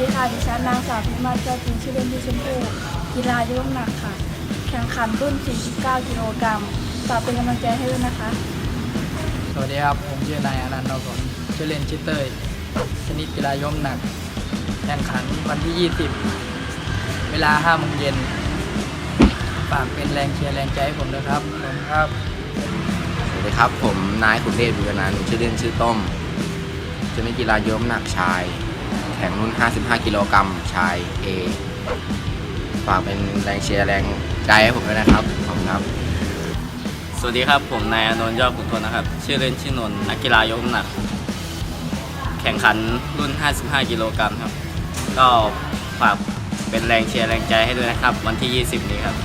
ดีค่ะดิฉันนางสาวพิมาเจ้าจริงชื่อเล่นที่ชมพู่กีฬายกน้ำหนักค่ะ แข่งขันรุ่น 49 กิโลกรัมฝากเป็นกำลังใจให้ด้วยนะคะ สวัสดีครับ ผมชื่อนายอนันต์นผลชื่อเล่นชื่อเต้ยชนิดกีฬายมหนัก แข่งขันวันที่ 20 เวลา5โมงเย็นฝากเป็นแรงเชียร์แรงใจให้ผมด้วยครับขอบคุณครับสวัสดีครับ ผมนายขุนเดชบุรนันท์ชื่อเล่นชื่อต้มชนิดกีฬายกน้ำหนักชายแข่งรุ่น 55 กิโลกรัมชาย A ฝากเป็นแรงเชียร์แรงใจให้ผมด้วยนะครับขอบคุณครับ สวัสดีครับผมนายอนนท์ยอดขุนทนนะครับ ชื่อเล่นชื่อนนท์นักกีฬายกน้ำหนัก แข่งขันรุ่น 55 กิโลกรัมครับ ก็ฝากเป็นแรงเชียร์แรงใจให้ด้วยนะครับ วันที่ 20 นี้ครับ